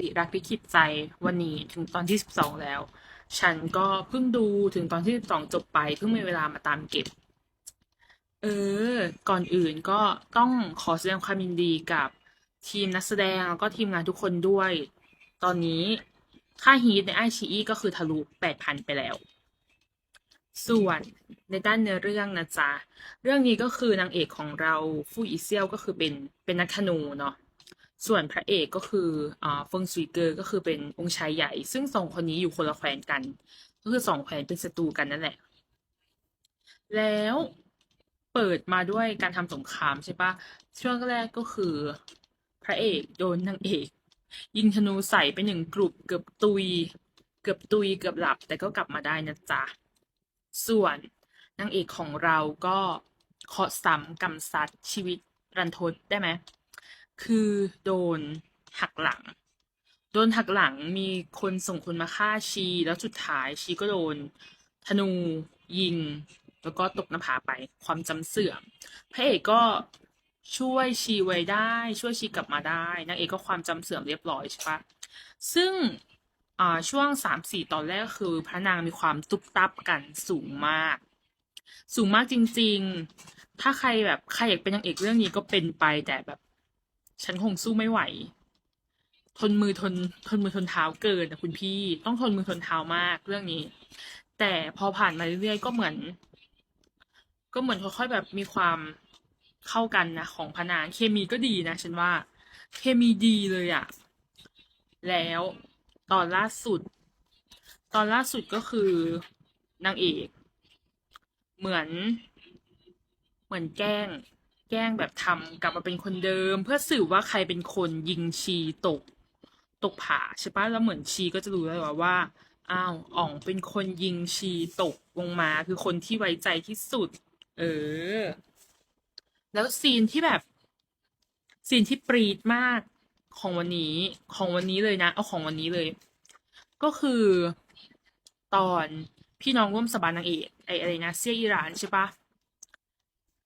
ริรักลิขิตใจวันนี้ถึงตอนที่สิบสองแล้ว ฉันก็เพิ่งดูถึงตอนที่สิบสองจบไป เพิ่งมีเวลามาตามเก็บ เออ ก่อนอื่นก็ต้องขอแสดงความยินดีกับทีมนักแสดงแล้วก็ทีมงานทุกคนด้วย ตอนนี้ค่าฮีทในไอชีอีก็คือทะลุแปดพันไปแล้วส่วนในด้านเนื้อเรื่องนะจ๊ะ เรื่องนี้ก็คือนางเอกของเราฟู่อีเซียวก็คือเป็นเป็นนักธนูเนาะ ส่วนพระเอกก็คืออ่าเฟิงซุยเกอร์ก็คือเป็นองค์ชายใหญ่ ซึ่งสองคนนี้อยู่คนละแคว้นกัน ก็คือสองแคว้นเป็นศัตรูกันนั่นแหละ แล้วเปิดมาด้วยการทำสงครามใช่ปะช่วงแรกก็คือ พระเอกโดนนางเอก ยิงธนูใส่ไปหนึ่งกลุ่มเกือบตุย เกือบตุยเกือบหลับ แต่ก็กลับมาได้นะจ๊ะ ส่วนนางเอกของเราก็เคาะซ้ำกรรมซัดชีวิตรันทดได้ไหม คือโดนหักหลัง โดนหักหลังมีคนส่งคนมาฆ่าชี แล้วสุดท้ายชีก็โดนธนูยิง แล้วก็ตกน้าผาไปความจำเสื่อมพระเอกก็ช่วยชีไว้ได้ ช่วยชีกลับมาได้นางเอกก็ความจำเสื่อมเรียบร้อยใช่ปะซึ่งช่วงสามสี่ตอนแรกคือพระนางมีความตุบตับกันสูงมาก สูงมากจริง ๆ ถ้าใครแบบใครอยากเป็นนางเอกเรื่องนี้ก็เป็นไปแต่แบบ ฉันคงสู้ไม่ไหว ทนมือทน ทนมือทนเท้าเกินนะคุณพี่ ต้องทนมือทนเท้ามากเรื่องนี้ แต่พอผ่านมาเรื่อยๆก็เหมือน ก็เหมือนค่อยๆแบบมีความเข้ากันนะของพนางเคมีก็ดีนะฉันว่า เคมีดีเลยอะแล้วตอนล่าสุด ตอนล่าสุดก็คือนางเอก เหมือน เหมือนแกล้ง แกล้งแบบทำกลับมาเป็นคนเดิม เพื่อสื่อว่าใครเป็นคนยิงชีตก ตกผาใช่ปะแล้วเหมือนชีก็จะรู้แล้วว่าวาอ้าวอ่องเป็นคนยิงชีตกลงมาคือคนที่ไว้ใจที่สุด เออ แล้วซีนที่แบบซีนที่ปรีดมากของวันนี้ของวันนี้เลยนะ เอาของวันนี้เลย ก็คือตอนพี่น้องร่วมสบานนางเอกไอ้อะไรนะเซียอิหร่านใช่ปะ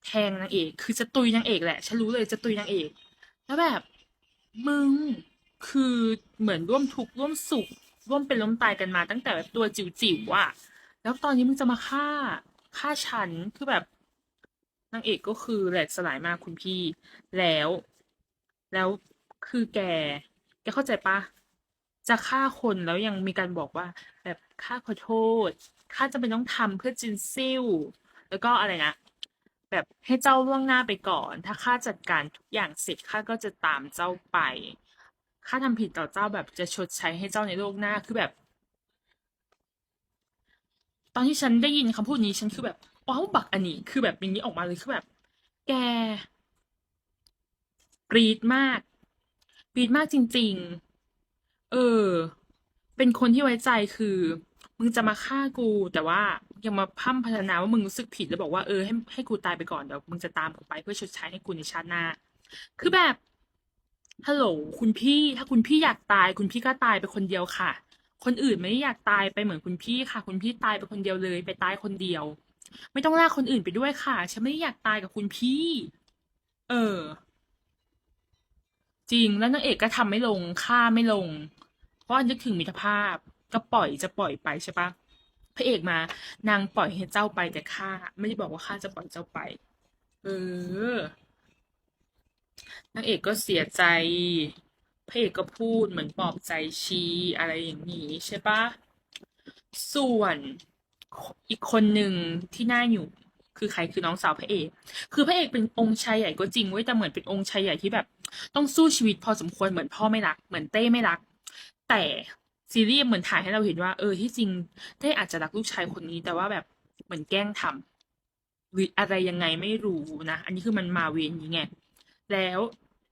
แทงนางเอก คือจะตุยนางเอกแหละ ฉันรู้เลยจะตุยนางเอก แล้วแบบมึงคือเหมือนร่วมทุกข์ร่วมสุข ร่วมเป็นร่วมตายกันมา ตั้งแต่แบบตัวจิ๋วๆอะแล้วตอนนี้มึงจะมาฆ่าฆ่าฉันคือแบบนางเอกก็คือแหลกสลายมากคุณพี่ แล้ว แล้วคือแก แกเข้าใจปะจะฆ่าคนแล้วยังมีการบอกว่า แบบข้าขอโทษข้าจะเป็นต้องทำเพื่อจินซิ่วแล้วก็อะไรนะ แบบให้เจ้าล่วงหน้าไปก่อน ถ้าข้าจัดการทุกอย่างเสร็จข้าก็จะตามเจ้าไปข้าทำผิดต่อเจ้าแบบจะชดใช้ให้เจ้าในโลกหน้าคือแบบ ตอนที่ฉันได้ยินคำพูดนี้ฉันคือแบบว้าวบักอันนี้ คือแบบอย่างนี้ออกมาเลยคือแบบ แกกรีดมากกรีดมากจริง ๆ เออ เป็นคนที่ไว้ใจคือ มึงจะมาฆ่ากูแต่ว่า ยังมาพร่ำพรรณนาว่ามึงรู้สึกผิดแล้วบอกว่าเออให้ให้กูตายไปก่อนเดี๋ยวมึงจะตามกูไปเพื่อชดใช้ให้กูในชาติหน้า คือแบบฮัลโหลคุณพี่ ถ้าคุณพี่อยากตาย คุณพี่ก็ตายไปคนเดียวค่ะ คนอื่นไม่ได้อยากตายไปเหมือนคุณพี่ค่ะ คุณพี่ตายไปคนเดียวเลย ไปตายคนเดียว ไม่ต้องลากคนอื่นไปด้วยค่ะ ฉันไม่ได้อยากตายกับคุณพี่ เออ จริงแล้วนางเอกก็ทำไม่ลงฆ่าไม่ลง เพราะนึกถึงมิตรภาพก็ปล่อยจะปล่อยไปใช่ปะ พระเอกมา นางปล่อยให้เจ้าไปแต่ข้าไม่ได้บอกว่าข้าจะปล่อยเจ้าไป เออนางเอกก็เสียใจ พระเอกก็พูดเหมือนปลอบใจชีอะไรอย่างนี้ใช่ปะส่วนอีกคนหนึ่งที่น่าอยู่คือใครคือน้องสาวพระเอก คือพระเอกเป็นองค์ชายใหญ่ก็จริงเว้ยแต่เหมือนเป็นองค์ชายใหญ่ที่แบบ ต้องสู้ชีวิตพอสมควรเหมือนพ่อไม่รัก เหมือนเต้ไม่รัก แต่ ซีรีส์เหมือนถ่ายให้เราเห็นว่า เออที่จริงเต้อาจจะรักลูกชายคนนี้ แต่ว่าแบบเหมือนแกล้งทำหรืออะไรยังไงไม่รู้นะอันนี้คือมันมาเวรนี้ไงแล้ว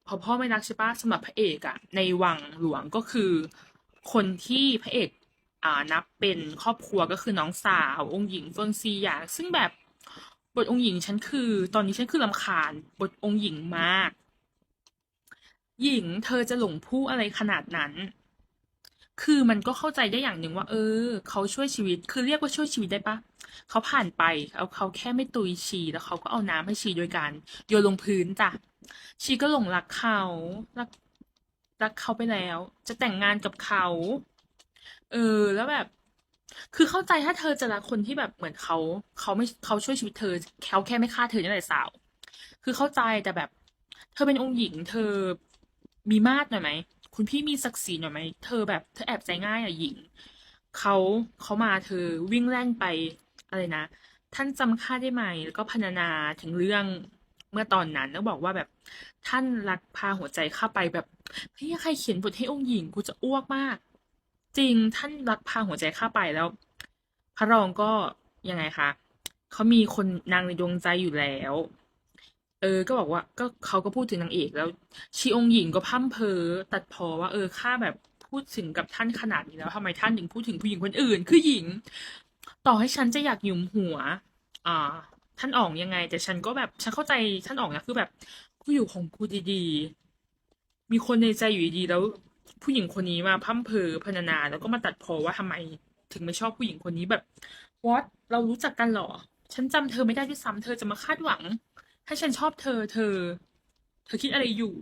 พอพ่อไม่รักใช่ปะสำหรับพระเอกอะในวังหลวงก็คือ คนที่พระเอกอ่านับเป็นครอบครัวก็คือน้องสาว องค์หญิงเฟิงซีหยางซึ่งแบบบทองค์หญิงฉันคือ ตอนนี้ฉันคือรำคาญบทองค์หญิงมาก หญิงเธอจะหลงผู้อะไรขนาดนั้น คือมันก็เข้าใจได้อย่างหนึ่งว่า เออ เขาช่วยชีวิต คือเรียกว่าช่วยชีวิตได้ปะเขาผ่านไปเอาเขาแค่ไม่ตุยชีแล้วเขาก็เอาน้ำให้ชีโดยการโยนลงพื้นจ้ะชีก็หลงรักเขารักรักเขาไปแล้ว จะแต่งงานกับเขา เออ แล้วแบบ คือเข้าใจถ้าเธอจะรักคนที่แบบเหมือนเขาเขาไม่เขาช่วยชีวิตเธอเขาแค่ไม่ฆ่าเธอนี่แหละสาว คือเข้าใจแต่แบบ เธอเป็นองค์หญิง เธอมีมาดหน่อยไหม คุณพี่มีศักดิ์ศรีหน่อยไหมเธอแบบเธอแอบใจง่ายอะหญิงเขาเขามาเธอวิ่งแล่นไปอะไรนะ ท่านจำข้าได้ไหมแล้วก็พรรณนาถึงเรื่องเมื่อตอนนั้นแล้วบอกว่าแบบท่านรักพาหัวใจข้าไปแบบเฮ้ยใครเขียนบทให้องค์หญิงกูจะอ้วกมาก จริงท่านรักพาหัวใจข้าไปแล้ว พระรองก็ยังไงคะเขามีคนนางในดวงใจอยู่แล้ว เออ ก็บอกว่า ก็เขาก็พูดถึงนางเอกแล้ว ชีองหญิงก็พร่ำเพอตัดพอว่า เออข้าแบบพูดถึงกับท่านขนาดนี้แล้วทำไมท่านถึงพูดถึงผู้หญิงคนอื่น คือหญิง ต่อให้ฉันจะอยากหยุมหัว อ่า ท่านอ๋องยังไง แต่ฉันก็แบบฉันเข้าใจท่านอ๋องนะคือแบบกูอยู่ของกูดีๆ มีคนในใจอยู่ดีแล้ว ผู้หญิงคนนี้มาพร่ำเพอพรรณนา แล้วก็มาตัดพอว่าทำไมถึงไม่ชอบผู้หญิงคนนี้แบบวอตเรารู้จักกันหรอ ฉันจำเธอไม่ได้ด้วยซ้ำเธอจะมาคาดหวัง ให้ฉันชอบเธอ เธอ เธอคิดอะไรอยู่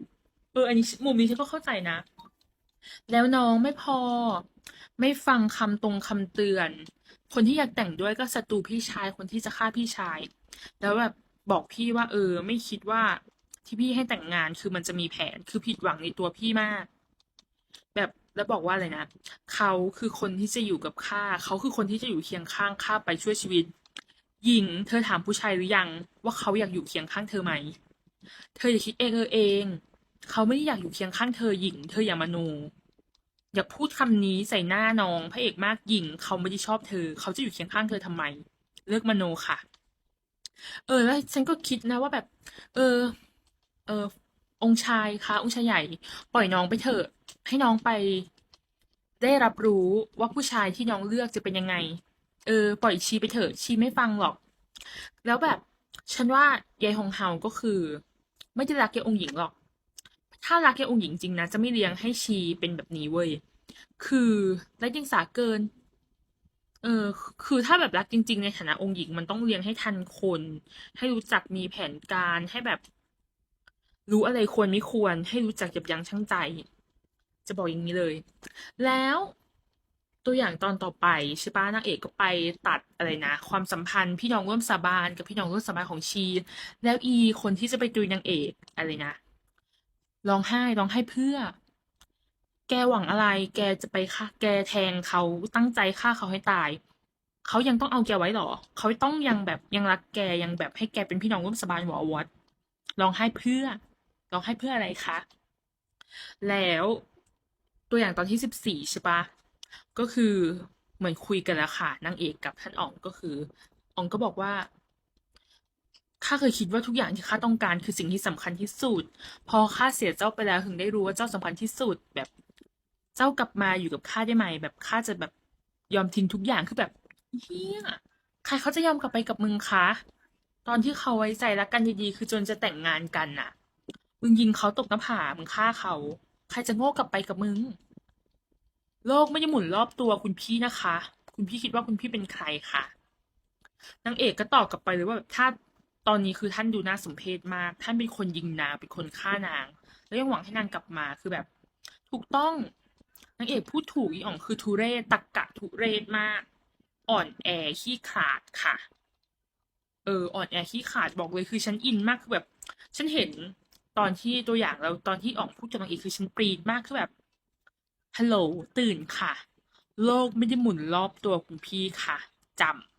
เออ อันนี้มุมนี้ฉันก็เข้าใจนะ แล้วน้องไม่พอ ไม่ฟังคำตรงคำเตือน คนที่อยากแต่งด้วยก็ศัตรูพี่ชายคนที่จะฆ่าพี่ชาย แล้วแบบบอกพี่ว่า เออ ไม่คิดว่าที่พี่ให้แต่งงานคือมันจะมีแผนคือผิดหวังในตัวพี่มาก แบบแล้วบอกว่าอะไรนะ เขาคือคนที่จะอยู่กับข้าเขาคือคนที่จะอยู่เคียงข้างข้าไปช่วยชีวิต หญิง เธอถามผู้ชายหรือยัง ว่าเขาอยากอยู่เคียงข้างเธอไหม เธออย่าคิดเองเออเอง เขาไม่ได้อยากอยู่เคียงข้างเธอหญิง เธออย่ามาโน อย่าพูดคำนี้ใส่หน้าน้องพระเอกมากหญิง เขาไม่ได้ชอบเธอ เขาจะอยู่เคียงข้างเธอทำไม เลิกมโนค่ะ เออ แล้วฉันก็คิดนะว่าแบบ เออ เออ องชายคะองชายใหญ่ ปล่อยน้องไปเถอะ ให้น้องไป ได้รับรู้ว่าผู้ชายที่น้องเลือกจะเป็นยังไง เออ ปล่อยชีไปเถอะชีไม่ฟังหรอก แล้วแบบ ฉันว่ายายฮงเฮาก็คือ ไม่ได้รักยายองค์หญิงหรอก ถ้ารักยายองค์หญิงจริงนะจะไม่เลี้ยงให้ชีเป็นแบบนี้เว้ยคือไร้เดียงสาเกิน เออ คือถ้าแบบรักจริง ๆ ในฐานะองค์หญิงมันต้องเลี้ยงให้ทันคน ให้รู้จักมีแผนการให้แบบ รู้อะไรควรไม่ควร ให้รู้จักยับยั้งชั่งใจ จะบอกอย่างนี้เลย แล้ว ตัวอย่างตอนต่อไปใช่ปะนางเอกก็ไปตัดอะไรนะ ความสัมพันธ์พี่น้องร่วมสาบานกับพี่น้องร่วมสาบานของชี แล้วอีคนที่จะไปตุยนางเอกอะไรนะร้องไห้ร้องไห้เพื่อ แกหวังอะไร แกจะไปฆ่าแกแทงเขาตั้งใจฆ่าเขาให้ตายเขายังต้องเอาแกไว้หรอ เขาต้องยังแบบยังรักแกยังแบบให้แกเป็นพี่น้องร่วมสาบานหวอวอดร้องไห้เพื่อร้องไห้เพื่ออะไรคะแล้วตัวอย่างตอนที่สิบสี่ใช่ปะ ก็คือเหมือนคุยกันแล้วค่ะนางเอกกับท่านอ๋องก็คืออ๋องก็บอกว่าข้าเคยคิดว่าทุกอย่างที่ข้าต้องการคือสิ่งที่สำคัญที่สุด พอข้าเสียเจ้าไปแล้วถึงได้รู้ว่าเจ้าสำคัญที่สุด แบบเจ้ากลับมาอยู่กับข้าได้ไหม แบบข้าจะแบบยอมทิ้งทุกอย่างคือแบบเฮียใครเขาจะยอมกลับไปกับมึงคะ ตอนที่เขาไว้ใจรักกันดีๆคือจนจะแต่งงานกันน่ะ มึงยิงเขาตกหน้าผามึงฆ่าเขา ใครจะโง่กลับไปกับมึง โลกไม่ได้หมุนรอบตัวคุณพี่นะคะ คุณพี่คิดว่าคุณพี่เป็นใครคะนางเอกก็ตอบกลับไปเลยว่าแบบถ้าตอนนี้คือท่านดูน่าสมเพชมาก ท่านเป็นคนยิงนางเป็นคนฆ่านาง แล้วยังหวังให้นางกลับมาคือแบบ ถูกต้องนางเอกพูดถูกอีอ่องคือทุเรศตักกะทุเรศมาก อ่อนแอขี้ขาดค่ะ เอออ่อนแอขี้ขาดบอกเลยคือฉันอินมากคือแบบ ฉันเห็นตอนที่ตัวอย่างแล้วตอนที่อ่องพูดกับนางเอกคือฉันปรีดมากคือแบบ ฮัลโหลตื่นค่ะ โลกไม่ได้หมุนรอบตัวคุณพี่ค่ะจำ